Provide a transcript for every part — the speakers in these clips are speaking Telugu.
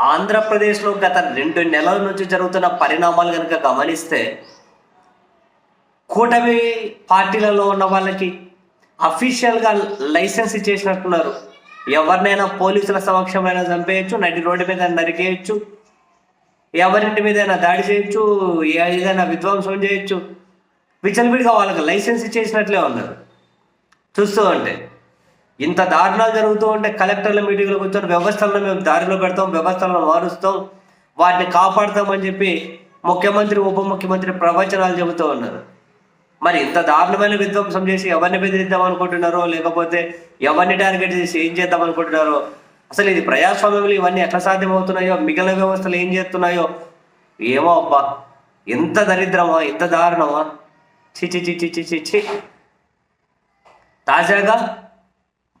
ఆంధ్రప్రదేశ్లో గత రెండు నెలల నుంచి జరుగుతున్న పరిణామాలు కనుక గమనిస్తే కూటమి పార్టీలలో ఉన్న వాళ్ళకి అఫీషియల్గా లైసెన్స్ ఇచ్చేసినట్టున్నారు. ఎవరినైనా పోలీసుల సమక్షమైనా చంపేయచ్చు నడి రోడ్డు మీద నరికేయచ్చు ఎవరింటి మీదైనా దాడి చేయొచ్చు ఏ- ఏదైనా విధ్వంసం చేయొచ్చు. విచలవిడిగా వాళ్ళకి లైసెన్స్ ఇచ్చేసినట్లే ఉన్నారు. చూస్తూ ఉంటే ఇంత దారుణాలు జరుగుతూ ఉంటే కలెక్టర్ల మీటింగ్లో కూర్చొని వ్యవస్థలను మేము దారిలో పెడతాం వ్యవస్థలను మారుస్తాం వాటిని కాపాడుతామని చెప్పి ముఖ్యమంత్రి ఉప ముఖ్యమంత్రి ప్రవచనాలు చెబుతూ ఉన్నారు. మరి ఇంత దారుణమైన విధ్వంసం చేసి ఎవరిని బెదిరిద్దాం అనుకుంటున్నారో లేకపోతే ఎవరిని టార్గెట్ చేసి ఏం చేద్దాం అనుకుంటున్నారో అసలు ఇది ప్రజాస్వామ్యంలో ఇవన్నీ ఎట్లా సాధ్యమవుతున్నాయో మిగిలిన వ్యవస్థలు ఏం చేస్తున్నాయో ఏమో అబ్బా ఎంత దరిద్రమా ఎంత దారుణమా? చిచి చిచి చిచి చి చి తాజాగా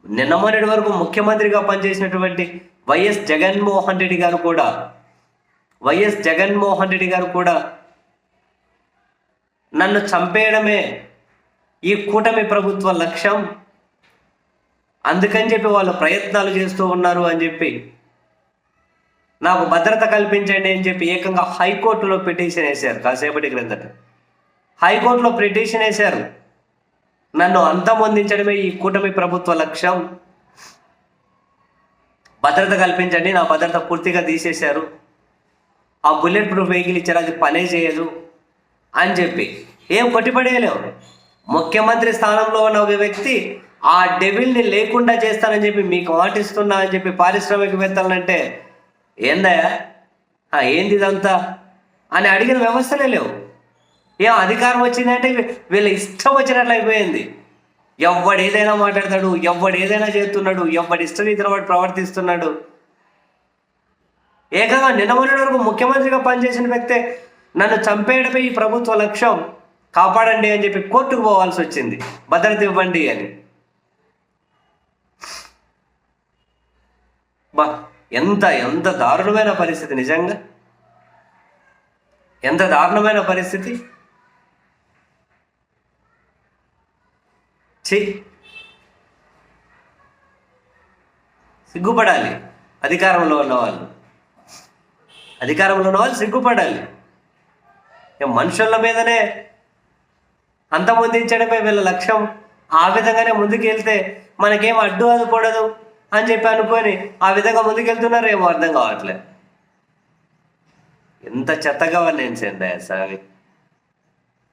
నిన్న మొన్నటి వరకు ముఖ్యమంత్రిగా పనిచేసినటువంటి వైఎస్ జగన్మోహన్ రెడ్డి గారు కూడా వైఎస్ జగన్మోహన్ రెడ్డి గారు కూడా నన్ను చంపేయడమే ఈ కూటమి ప్రభుత్వ లక్ష్యం. అందుకని చెప్పి వాళ్ళు ప్రయత్నాలు చేస్తూ ఉన్నారు అని చెప్పి నాకు భద్రత కల్పించండి అని చెప్పి ఏకంగా హైకోర్టులో పిటిషన్ వేశారు కాసేపటి క్రిందట. హైకోర్టులో పిటిషన్ వేశారు. నన్ను అంతమొందించడమే ఈ కూటమి ప్రభుత్వ లక్ష్యం. భద్రత కల్పించండి నా భద్రత పూర్తిగా తీసేశారు. ఆ బుల్లెట్ ప్రూఫ్ వెహికల్ ఇచ్చారు అది పనే చేయదు అని చెప్పి. ఏం కొట్టిపడేయలేవు. ముఖ్యమంత్రి స్థానంలో ఉన్న ఒక వ్యక్తి ఆ డెవిల్ని లేకుండా చేస్తానని చెప్పి మీకు మాటిస్తున్నా అని చెప్పి పారిశ్రామికవేత్తలంటే ఏందయ్యా? ఏంది ఇదంతా అని అడిగిన వ్యవస్థలే లేవు. ఏం అధికారం వచ్చిందంటే వీళ్ళ ఇష్టం వచ్చినట్లు అయిపోయింది. ఎవడు ఏదైనా మాట్లాడతాడు ఎవడు ఏదైనా చేస్తున్నాడు ఎవడు ఇష్టం ఇతరవాడు ప్రవర్తిస్తున్నాడు. ఏకంగా నిన్న మొన్నటి వరకు ముఖ్యమంత్రిగా పనిచేసిన వ్యక్తే నన్ను చంపేయడమే ఈ ప్రభుత్వ లక్ష్యం కాపాడండి అని చెప్పి కోర్టుకు పోవాల్సి వచ్చింది. భద్రత ఇవ్వండి అని. బా ఎంత ఎంత దారుణమైన పరిస్థితి నిజంగా. ఎంత దారుణమైన పరిస్థితి. ఛీ. సిగ్గుపడాలి. అధికారంలో ఉన్న వాళ్ళు. అధికారంలో ఉన్న వాళ్ళు సిగ్గుపడాలి. మనుషుల మీదనే అంత ముందించడమే వీళ్ళ లక్ష్యం. ఆ విధంగానే ముందుకెళ్తే మనకేం అడ్డు అదుకూడదు అని చెప్పి అనుకొని ఆ విధంగా ముందుకెళ్తున్నారు ఏమో అర్థం కావట్లే. ఎంత చెత్తగా వర్ణించండి సామి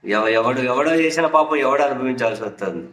ఎవ ఎవడు ఎవడో చేసిన పాపం ఎవడు అనుభవించాల్సి వస్తుంది?